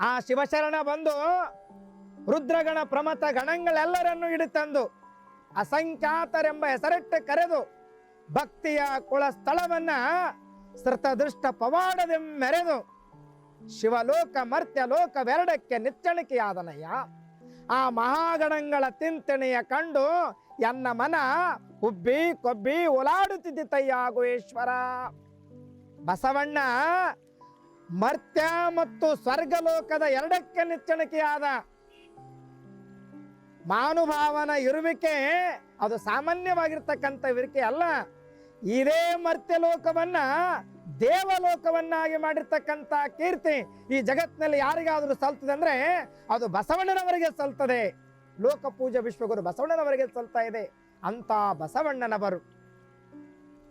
ಆ ಶಿವಶರಣ ಬಂದು ರುದ್ರಗಣ ಪ್ರಮಥ ಗಣಗಳೆಲ್ಲರನ್ನು ಹಿಡಿತಂದು ಅಸಂಖ್ಯಾತರೆಂಬ ಹೆಸರಿಟ್ಟು ಕರೆದು ಭಕ್ತಿಯ ಕುಳ ಸ್ಥಳವನ್ನ ಸೃತದೃಷ್ಟ ಪವಾಡದೆಮ್ಮೆರೆದು ಶಿವಲೋಕ ಮರ್ತ್ಯ ಲೋಕವೆರಡಕ್ಕೆ ನಿಚ್ಚಣಿಕೆಯಾದನಯ್ಯ. ಆ ಮಹಾಗಣಗಳ ತಿಂತಣೆಯ ಕಂಡು ಎನ್ನ ಮನ ಉಬ್ಬಿ ಕೊಬ್ಬಿ ಓಲಾಡುತ್ತಿದ್ದಿತಯ್ಯ ಗುಹೇಶ್ವರ ಬಸವಣ್ಣ ಮರ್ತ್ಯ ಮತ್ತು ಸ್ವರ್ಗಲೋಕದ ಎರಡಕ್ಕೆ ನಿಚ್ಚಣಿಕೆಯಾದ ಮಾನುಭಾವನ ಇರುವಿಕೆ ಅದು ಸಾಮಾನ್ಯವಾಗಿರ್ತಕ್ಕಂಥ ಇರುವಿಕೆ ಅಲ್ಲ. ಇದೇ ಮರ್ತ್ಯ ಲೋಕವನ್ನ ದೇವಲೋಕವನ್ನಾಗಿ ಮಾಡಿರ್ತಕ್ಕಂಥ ಕೀರ್ತಿ ಈ ಜಗತ್ತಿನಲ್ಲಿ ಯಾರಿಗಾದರೂ ಸಲ್ತದೆ ಅಂದರೆ ಅದು ಬಸವಣ್ಣನವರಿಗೆ ಸಲ್ತದೆ. ಲೋಕ ಪೂಜಾ ವಿಶ್ವಗುರು ಬಸವಣ್ಣನವರಿಗೆ ಸಲ್ತಾ ಇದೆ. ಅಂತ ಬಸವಣ್ಣನವರು.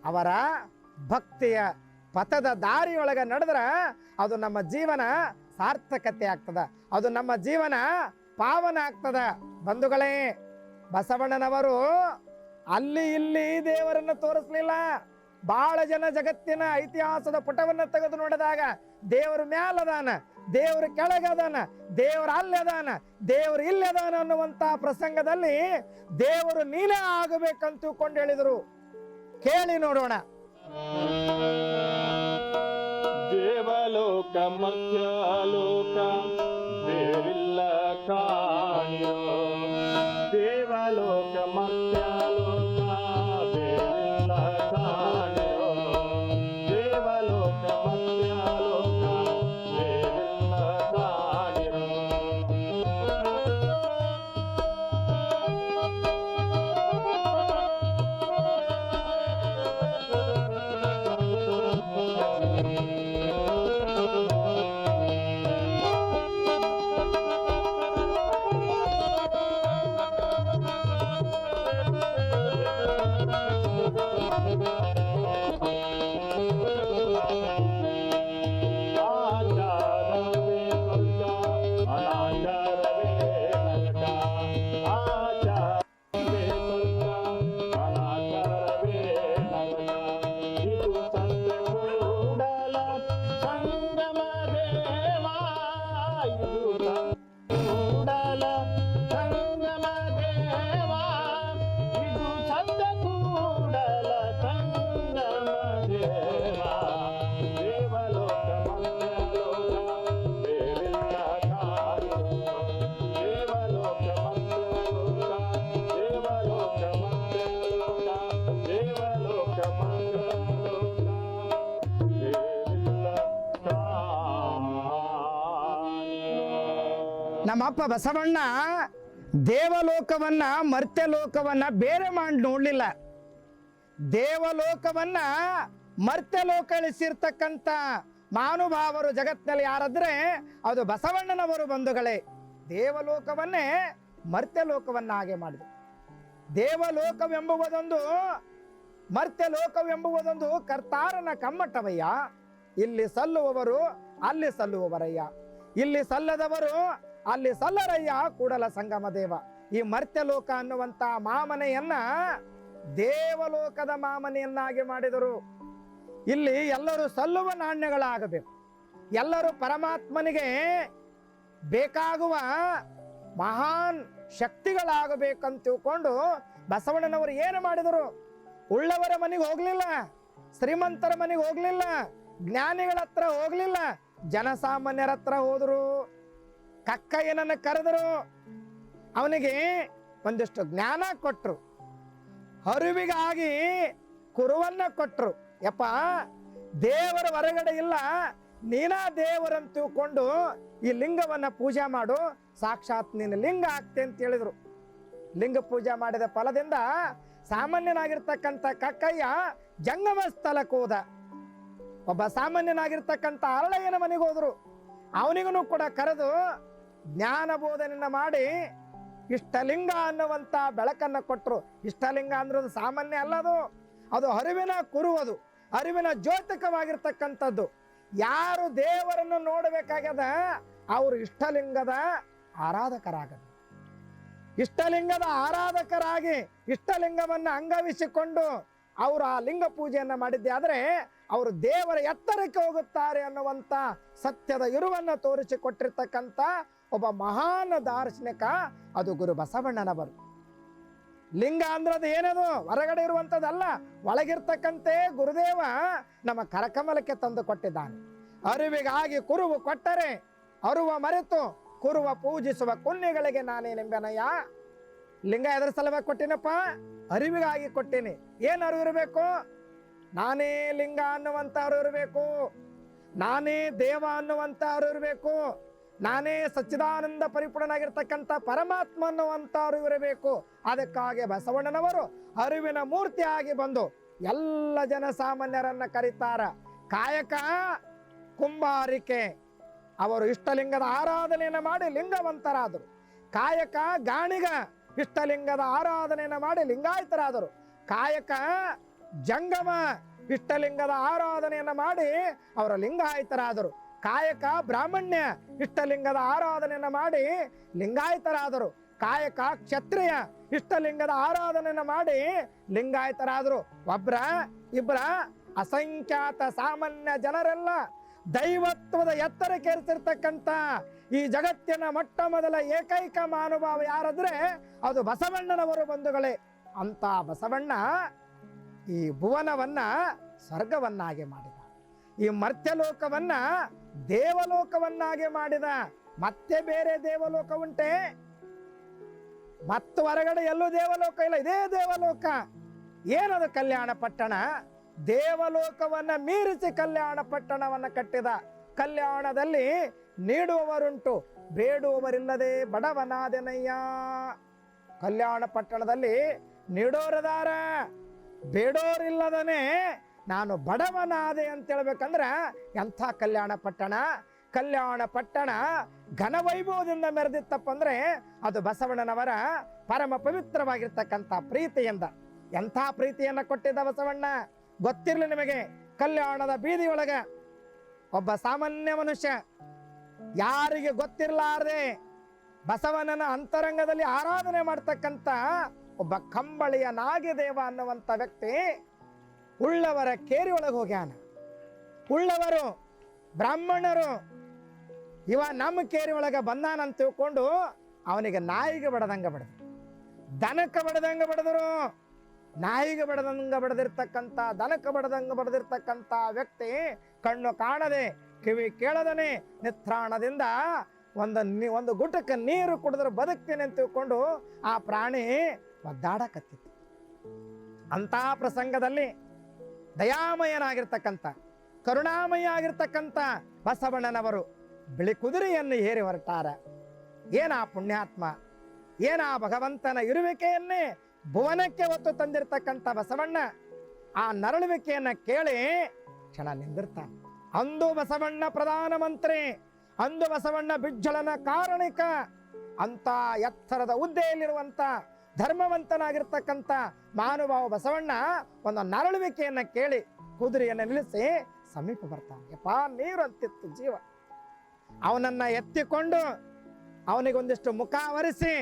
ಅವರ ಭಕ್ತಿಯ ಪಥದ ದಾರಿಯೊಳಗೆ ನಡೆದ್ರ ಅದು ನಮ್ಮ ಜೀವನ ಸಾರ್ಥಕತೆ ಆಗ್ತದ. ಅದು ನಮ್ಮ ಜೀವನ ಪಾವನ ಆಗ್ತದ. ಬಂಧುಗಳೇ, ಬಸವಣ್ಣನವರು ಅಲ್ಲಿ ಇಲ್ಲಿ ದೇವರನ್ನ ತೋರಿಸ್ಲಿಲ್ಲ. ಬಹಳ ಜನ ಜಗತ್ತಿನ ಇತಿಹಾಸದ ಪುಟವನ್ನ ತೆಗೆದು ನೋಡಿದಾಗ ದೇವರ ಮ್ಯಾಲದಾನ, ದೇವ್ರ ಕೆಳಗದಾನ, ದೇವ್ರ ಅಲ್ಲದಾನ, ದೇವ್ರು ಇಲ್ಲದಾನ ಅನ್ನುವಂತ ಪ್ರಸಂಗದಲ್ಲಿ ದೇವರು ನೀನೇ ಆಗಬೇಕಂತ ಕೊಂಡು ಹೇಳಿದರು ಕೇಳಿ ನೋಡೋಣ. ದೇವಲೋಕ ನಮ್ಮಪ್ಪ ಬಸವಣ್ಣ ದೇವಲೋಕವನ್ನ ಮರ್ತ್ಯ ಲೋಕವನ್ನ ಬೇರೆ ಮಾಡಿ ನೋಡ್ಲಿಲ್ಲ. ದೇವಲೋಕವನ್ನ ಮರ್ತ್ಯ ಲೋಕ ಇಳಿಸಿರ್ತಕ್ಕಂಥ ಮಹಾನುಭಾವರು ಜಗತ್ತಿನಲ್ಲಿ ಯಾರಾದ್ರೆ ಅದು ಬಸವಣ್ಣನವರು ಬಂಧುಗಳೇ. ದೇವಲೋಕವನ್ನೇ ಮರ್ತ್ಯ ಲೋಕವನ್ನ ಹಾಗೆ ಮಾಡಿದ್ರು. ದೇವಲೋಕವೆಂಬುವುದೊಂದು ಮರ್ತ್ಯ ಲೋಕವೆಂಬುವುದೊಂದು ಕರ್ತಾರನ ಕಮ್ಮಟವಯ್ಯ. ಇಲ್ಲಿ ಸಲ್ಲುವವರು, ಅಲ್ಲಿ ಸಲ್ಲುವವರಯ್ಯ. ಇಲ್ಲಿ ಸಲ್ಲದವರು ಅಲ್ಲಿ ಸಲ್ಲರಯ್ಯ ಕೂಡಲ ಸಂಗಮ ದೇವ. ಈ ಮರ್ತ್ಯಲೋಕ ಅನ್ನುವಂತ ಮಾಮನೆಯನ್ನ ದೇವಲೋಕದ ಮಾಮನೆಯನ್ನಾಗಿ ಮಾಡಿದರು. ಇಲ್ಲಿ ಎಲ್ಲರೂ ಸಲ್ಲುವ ನಾಣ್ಯಗಳಾಗಬೇಕು. ಎಲ್ಲರೂ ಪರಮಾತ್ಮನಿಗೆ ಬೇಕಾಗುವ ಮಹಾನ್ ಶಕ್ತಿಗಳಾಗಬೇಕಂತ ತಿಳ್ಕೊಂಡು ಬಸವಣ್ಣನವರು ಏನು ಮಾಡಿದರು? ಉಳ್ಳವರ ಮನೆಗೆ ಹೋಗಲಿಲ್ಲ, ಶ್ರೀಮಂತರ ಮನೆಗೆ ಹೋಗಲಿಲ್ಲ ಜ್ಞಾನಿಗಳ ಹತ್ರ ಹೋಗ್ಲಿಲ್ಲ ಜನಸಾಮಾನ್ಯರ ಹತ್ರ ಹೋದ್ರು. ಕಕ್ಕಯ್ಯನನ್ನು ಕರೆದರು. ಅವನಿಗೆ ಒಂದಿಷ್ಟು ಜ್ಞಾನ ಕೊಟ್ಟರು ಅರಿವಿಗಾಗಿ ಕುರುವನ್ನ ಕೊಟ್ಟರು ಯಪ್ಪ, ದೇವರ ಹೊರಗಡೆ ಇಲ್ಲ. ನೀನಾ ದೇವರಂತ ತಿಳ್ಕೊಂಡು ಈ ಲಿಂಗವನ್ನ ಪೂಜೆ ಮಾಡು. ಸಾಕ್ಷಾತ್ ನೀನು ಲಿಂಗ ಆಗ್ತೆ ಅಂತ ಹೇಳಿದರು. ಲಿಂಗ ಪೂಜೆ ಮಾಡಿದ ಫಲದಿಂದ ಸಾಮಾನ್ಯನಾಗಿರ್ತಕ್ಕಂಥ ಕಕ್ಕಯ್ಯ ಜಂಗಮ ಸ್ಥಳಕ್ಕೆ ಹೋದ. ಒಬ್ಬ ಸಾಮಾನ್ಯನಾಗಿರ್ತಕ್ಕಂಥ ಅರಳಯ್ಯನ ಮನೆಗೆ ಹೋದರು. ಅವನಿಗೂ ಕೂಡ ಕರೆದು ಜ್ಞಾನ ಬೋಧನೆಯನ್ನ ಮಾಡಿ ಇಷ್ಟಲಿಂಗ ಅನ್ನುವಂಥ ಬೆಳಕನ್ನ ಕೊಟ್ಟರು ಇಷ್ಟಲಿಂಗ ಅಂದ್ರೆ ಸಾಮಾನ್ಯ ಅಲ್ಲ ಅದು. ಅರಿವಿನ ಕುರುವದು. ಅರಿವಿನ ದ್ಯೋತಕವಾಗಿರ್ತಕ್ಕಂಥದ್ದು ಯಾರು ದೇವರನ್ನು ನೋಡಬೇಕಾಗ್ಯದ, ಅವರು ಇಷ್ಟಲಿಂಗದ ಆರಾಧಕರಾಗದು. ಇಷ್ಟಲಿಂಗದ ಆರಾಧಕರಾಗಿ ಇಷ್ಟಲಿಂಗವನ್ನು ಅಂಗವಿಸಿಕೊಂಡು ಅವರು ಆ ಲಿಂಗ ಪೂಜೆಯನ್ನು ಮಾಡಿದ್ದೆ ಆದರೆ ಅವರು ದೇವರ ಎತ್ತರಕ್ಕೆ ಹೋಗುತ್ತಾರೆ ಅನ್ನುವಂಥ ಸತ್ಯದ ಇರುವನ್ನು ತೋರಿಸಿಕೊಟ್ಟಿರ್ತಕ್ಕಂಥ ಒಬ್ಬ ಮಹಾನ್ ದಾರ್ಶನಿಕ, ಅದು ಗುರು ಬಸವಣ್ಣನವರು. ಲಿಂಗ ಅದು ಏನದು? ಹೊರಗಡೆ ಇರುವಂಥದ್ದಲ್ಲ, ಒಳಗಿರ್ತಕ್ಕಂತೆ ಗುರುದೇವ ನಮ್ಮ ಕರಕಮಲಕ್ಕೆ ತಂದು ಕೊಟ್ಟಿದ್ದಾನೆ. ಅರಿವಿಗಾಗಿ ಕುರುವು ಕೊಟ್ಟರೆ ಅರುವ ಮರೆತು ಕುರುವ ಪೂಜಿಸುವ ಕುನ್ಯಗಳಿಗೆ ನಾನೇನೆಂಬೆನಯ್ಯ ಲಿಂಗ ಎದ್ರ ಸಲುವಾಗಿ ಕೊಟ್ಟಿನಪ್ಪ, ಅರಿವಿಗಾಗಿ ಕೊಟ್ಟಿನಿ. ಏನು ಅರಿವು ಇರಬೇಕು? ನಾನೇ ಲಿಂಗ ಅನ್ನುವಂಥವ್ರು ಇರಬೇಕು. ನಾನೇ ದೇವ ಅನ್ನುವಂಥವ್ರು ಇರಬೇಕು. ನಾನೇ ಸಚ್ಚಿದಾನಂದ ಪರಿಪೂರ್ಣನಾಗಿರ್ತಕ್ಕಂಥ ಪರಮಾತ್ಮ ಅನ್ನುವಂಥವ್ರು ಇರಬೇಕು. ಅದಕ್ಕಾಗಿ ಬಸವಣ್ಣನವರು ಅರಿವಿನ ಮೂರ್ತಿಯಾಗಿ ಬಂದು ಎಲ್ಲ ಜನಸಾಮಾನ್ಯರನ್ನು ಕರೀತಾರ. ಕಾಯಕ, ಕುಂಬಾರಿಕೆ, ಅವರು ಇಷ್ಟಲಿಂಗದ ಆರಾಧನೆಯನ್ನು ಮಾಡಿ ಲಿಂಗವಂತರಾದರು. ಕಾಯಕ, ಗಾಣಿಗ ಇಷ್ಟಲಿಂಗದ ಆರಾಧನೆಯನ್ನು ಮಾಡಿ ಲಿಂಗಾಯತರಾದರು. ಕಾಯಕ, ಜಂಗಮ ಇಷ್ಟಲಿಂಗದ ಆರಾಧನೆಯನ್ನು ಮಾಡಿ ಅವರ ಲಿಂಗಾಯತರಾದರು. ಕಾಯಕ ಬ್ರಾಹ್ಮಣ್ಯ ಇಷ್ಟಲಿಂಗದ ಆರಾಧನೆಯನ್ನು ಮಾಡಿ ಲಿಂಗಾಯತರಾದರು. ಕಾಯಕ ಕ್ಷತ್ರಿಯ ಇಷ್ಟಲಿಂಗದ ಆರಾಧನೆಯನ್ನು ಮಾಡಿ ಲಿಂಗಾಯತರಾದರು. ಒಬ್ರ ಇಬ್ಬರ ಅಸಂಖ್ಯಾತ ಸಾಮಾನ್ಯ ಜನರೆಲ್ಲ ದೈವತ್ವದ ಎತ್ತರಕ್ಕೇರಿಸಿರ್ತಕ್ಕಂಥ ಈ ಜಗತ್ತಿನ ಮೊಟ್ಟ ಮೊದಲ ಏಕೈಕ ಮಹಾನುಭಾವ ಯಾರಾದ್ರೆ ಅದು ಬಸವಣ್ಣನವರು ಬಂಧುಗಳೇ. ಅಂತ ಬಸವಣ್ಣ ಈ ಭುವನವನ್ನ ಸ್ವರ್ಗವನ್ನಾಗಿ ಮಾಡಿದ. ಈ ಮರ್ತ್ಯಲೋಕವನ್ನ ದೇವಲೋಕವನ್ನಾಗಿ ಮಾಡಿದ. ಮತ್ತೆ ಬೇರೆ ದೇವಲೋಕ ಉಂಟೆ? ಮತ್ತು ಹೊರಗಡೆ ಎಲ್ಲೂ ದೇವಲೋಕ ಇಲ್ಲ, ಇದೇ ದೇವಲೋಕ. ಏನದು ಕಲ್ಯಾಣ ಪಟ್ಟಣ? ದೇವಲೋಕವನ್ನ ಮೀರಿಸಿ ಕಲ್ಯಾಣ ಪಟ್ಟಣವನ್ನು ಕಟ್ಟಿದ. ಕಲ್ಯಾಣದಲ್ಲಿ ನೀಡುವವರುಂಟು, ಬೇಡುವವರಿಲ್ಲದೆ ಬಡವನಾದನಯ್ಯ. ಕಲ್ಯಾಣ ಪಟ್ಟಣದಲ್ಲಿ ನೀಡೋರದಾರ, ಬೇಡೋರಿಲ್ಲದನೆ ನಾನು ಬಡವನಾದೆ ಅಂತ ಹೇಳ್ಬೇಕಂದ್ರೆ ಎಂಥ ಕಲ್ಯಾಣ ಪಟ್ಟಣ? ಕಲ್ಯಾಣ ಪಟ್ಟಣ ಘನವೈಭವದಿಂದ ಮೆರೆದಿತ್ತಪ್ಪ ಅಂದ್ರೆ ಅದು ಬಸವಣ್ಣನವರ ಪರಮ ಪವಿತ್ರವಾಗಿರ್ತಕ್ಕಂಥ ಪ್ರೀತಿಯಿಂದ. ಎಂಥ ಪ್ರೀತಿಯನ್ನ ಕೊಟ್ಟಿದ್ದ ಬಸವಣ್ಣ? ಗೊತ್ತಿರಲಿ ನಿಮಗೆ, ಕಲ್ಯಾಣದ ಬೀದಿಯೊಳಗ ಒಬ್ಬ ಸಾಮಾನ್ಯ ಮನುಷ್ಯ. ಯಾರಿಗೆ ಗೊತ್ತಿರಲಾರದೆ ಬಸವಣ್ಣನ ಅಂತರಂಗದಲ್ಲಿ ಆರಾಧನೆ ಮಾಡ್ತಕ್ಕಂಥ ಒಬ್ಬ ಕಂಬಳಿಯ ನಾಗದೇವ ಅನ್ನುವಂಥ ವ್ಯಕ್ತಿ ಉಳ್ಳವರ ಕೇರಿ ಒಳಗೆ ಹೋಗ್ಯಾನ. ಉಳ್ಳವರು ಬ್ರಾಹ್ಮಣರು ಇವ ನಮ್ಮ ಕೇರಿ ಒಳಗೆ ಬಂದಾನಂತ ತಿಳ್ಕೊಂಡು ಅವನಿಗೆ ನಾಯಿಗೆ ಬಡದಂಗ ಬಡದು ದನಕ್ಕೆ ಬಡದಂಗ ಬಡದರು. ನಾಯಿಗೆ ಬಡದಂಗ ಬಡದಿರ್ತಕ್ಕಂಥ, ದನಕ್ಕೆ ಬಡದಂಗ ಬಡದಿರ್ತಕ್ಕಂಥ ವ್ಯಕ್ತಿ ಕಣ್ಣು ಕಾಣದೆ, ಕಿವಿ ಕೇಳದನೆ, ನಿತ್ರಾಣದಿಂದ ಒಂದು ನೀ, ಒಂದು ಗುಟಕ್ಕೆ ನೀರು ಕುಡಿದ್ರೆ ಬದುಕ್ತೇನೆ ಅಂತ ತಿಳ್ಕೊಂಡು ಆ ಪ್ರಾಣಿ ಒದ್ದಾಡಕತ್ತಿತ್ತು. ಅಂಥ ಪ್ರಸಂಗದಲ್ಲಿ ದಯಾಮಯನಾಗಿರ್ತಕ್ಕಂಥ ಕರುಣಾಮಯ ಆಗಿರ್ತಕ್ಕಂಥ ಬಸವಣ್ಣನವರು ಬಿಳಿ ಕುದುರೆಯನ್ನು ಏರಿ ಹೊರಟಾರ. ಏನಾ ಪುಣ್ಯಾತ್ಮ, ಏನಾ ಭಗವಂತನ ಇರುವಿಕೆಯನ್ನೇ ಭುವನಕ್ಕೆ ಒತ್ತು ತಂದಿರತಕ್ಕಂಥ ಬಸವಣ್ಣ, ಆ ನರಳುವಿಕೆಯನ್ನ ಕೇಳಿ ಕ್ಷಣ ನಿಂದಿರ್ತಾನೆ. ಅಂದು ಬಸವಣ್ಣ ಪ್ರಧಾನಮಂತ್ರಿ ಅಂದು ಬಸವಣ್ಣ ಬಿಜ್ಜಳನ ಕಾರಣಿಕ ಅಂತ ಎತ್ತರದ ಹುದ್ದೆಯಲ್ಲಿರುವಂತ ಧರ್ಮವಂತನಾಗಿರ್ತಕ್ಕಂಥ ಮಹಾನುಭಾವ ಬಸವಣ್ಣ ಒಂದು ನರಳುವಿಕೆಯನ್ನು ಕೇಳಿ ಕುದುರೆಯನ್ನು ನಿಲ್ಲಿಸಿ ಸಮೀಪ ಬರ್ತಾನೆ. ಯಪ್ಪ, ನೀರು ಅಂತಿತ್ತು ಜೀವ. ಅವನನ್ನ ಎತ್ತಿಕೊಂಡು ಅವನಿಗೊಂದಿಷ್ಟು ಮುಖ ಒರೆಸಿ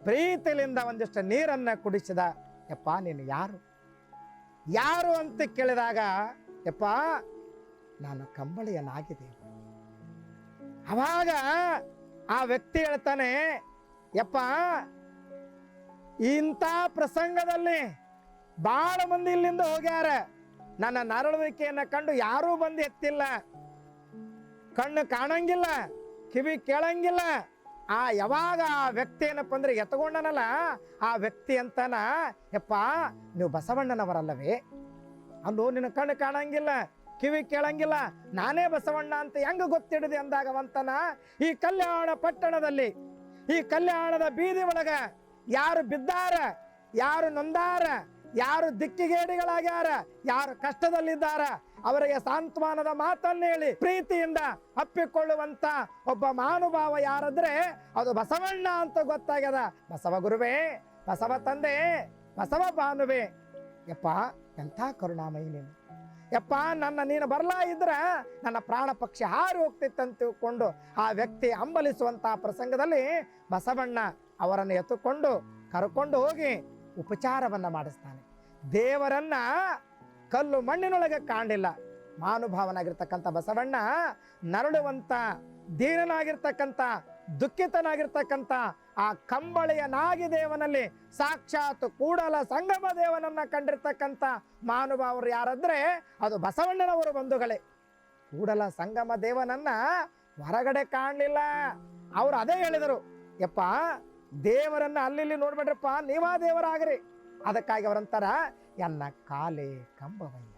ಪ್ರೀತಿಲಿಂದ ಒಂದಿಷ್ಟು ನೀರನ್ನ ಕುಡಿಸಿದ. ಯಪ್ಪ, ನೀನು ಯಾರು? ಯಾರು ಅಂತ ಕೇಳಿದಾಗ, ಯಪ್ಪ, ನಾನು ಕಂಬಳಿಯನಾಗಿದೆ ಅವಾಗ ಆ ವ್ಯಕ್ತಿ ಹೇಳ್ತಾನೆ, ಯಪ್ಪ ಇಂಥ ಪ್ರಸಂಗದಲ್ಲಿ ಭಾಳ ಮಂದಿ ಇಲ್ಲಿಂದ ಹೋಗ್ಯಾರ. ನನ್ನ ನರಳುವಿಕೆಯನ್ನು ಕಂಡು ಯಾರೂ ಬಂದು ಎತ್ತಿಲ್ಲ. ಕಣ್ಣು ಕಾಣಂಗಿಲ್ಲ, ಕಿವಿ ಕೇಳಂಗಿಲ್ಲ. ಆ ಯಾವಾಗ ಆ ವ್ಯಕ್ತಿ ಏನಪ್ಪ ಅಂದ್ರೆ ಎತ್ಕೊಂಡನಲ್ಲ, ಆ ವ್ಯಕ್ತಿ ಅಂತನ, ಯಪ್ಪ, ನೀವು ಬಸವಣ್ಣನವರಲ್ಲವೇ? ಅಲ್ಲೋ ನಿನ್ನ ಕಣ್ಣು ಕಾಣಂಗಿಲ್ಲ, ಕಿವಿ ಕೇಳಂಗಿಲ್ಲ, ನಾನೇ ಬಸವಣ್ಣ ಅಂತ ಹೆಂಗೆ ಗೊತ್ತಿಡಿದೆ ಅಂದಾಗವಂತನ ಈ ಕಲ್ಯಾಣ ಪಟ್ಟಣದಲ್ಲಿ, ಈ ಕಲ್ಯಾಣದ ಬೀದಿ ಒಳಗ ಯಾರು ಬಿದ್ದಾರ, ಯಾರು ನೊಂದಾರ, ಯಾರು ದಿಕ್ಕಿಗೇಡಿಗಳಾಗ್ಯಾರ, ಯಾರು ಕಷ್ಟದಲ್ಲಿದ್ದಾರ, ಅವರಿಗೆ ಸಾಂತ್ವನದ ಮಾತನ್ನು ಹೇಳಿ ಪ್ರೀತಿಯಿಂದ ಅಪ್ಪಿಕೊಳ್ಳುವಂತ ಒಬ್ಬ ಮಹಾನುಭಾವ ಯಾರಾದ್ರೆ ಅದು ಬಸವಣ್ಣ ಅಂತ ಗೊತ್ತಾಗ್ಯದ. ಬಸವ ಗುರುವೇ, ಬಸವ ತಂದೆ, ಬಸವ ಬಾನುವೆ ಯಪ್ಪ, ಎಂಥ ಕರುಣಾಮಯಿ ನೀನು. ಯಪ್ಪ, ನನ್ನ ನೀನು ಬರಲಾ ಇದ್ರ ನನ್ನ ಪ್ರಾಣ ಪಕ್ಷಿ ಹಾರಿ ಹೋಗ್ತಿತ್ತಂತ ತಿಳ್ಕೊಂಡು ಆ ವ್ಯಕ್ತಿ ಹಂಬಲಿಸುವಂತಹ ಪ್ರಸಂಗದಲ್ಲಿ ಬಸವಣ್ಣ ಅವರನ್ನು ಎತ್ತುಕೊಂಡು ಕರ್ಕೊಂಡು ಹೋಗಿ ಉಪಚಾರವನ್ನ ಮಾಡಿಸ್ತಾನೆ. ದೇವರನ್ನ ಕಲ್ಲು ಮಣ್ಣಿನೊಳಗೆ ಕಾಣಲಿಲ್ಲ. ಮಾನುಭಾವನಾಗಿರ್ತಕ್ಕಂಥ ಬಸವಣ್ಣ ನರಳುವಂಥ ದೀನನಾಗಿರ್ತಕ್ಕಂಥ ದುಃಖಿತನಾಗಿರ್ತಕ್ಕಂಥ ಆ ಕಂಬಳಿಯ ನಾಗಿದೇವನಲ್ಲಿ ಸಾಕ್ಷಾತ್ ಕೂಡಲ ಸಂಗಮ ದೇವನನ್ನ ಕಂಡಿರ್ತಕ್ಕಂಥ ಮಹಾನುಭಾವರು ಯಾರಂದ್ರೆ ಅದು ಬಸವಣ್ಣನವರು ಬಂಧುಗಳೇ. ಕೂಡಲ ಸಂಗಮ ದೇವನನ್ನ ಹೊರಗಡೆ ಕಾಣಲಿಲ್ಲ. ಅವ್ರು ಅದೇ ಹೇಳಿದರು, ಯಪ್ಪ, ದೇವರನ್ನ ಅಲ್ಲಿ ನೋಡ್ಬೇಡ್ರಪ್ಪ, ನೀವಾ ದೇವರಾಗ್ರಿ. ಅದಕ್ಕಾಗಿ ಅವರಂತಾರ, ಎನ್ನ ಕಾಲೇ ಕಂಬವಯ್ಯ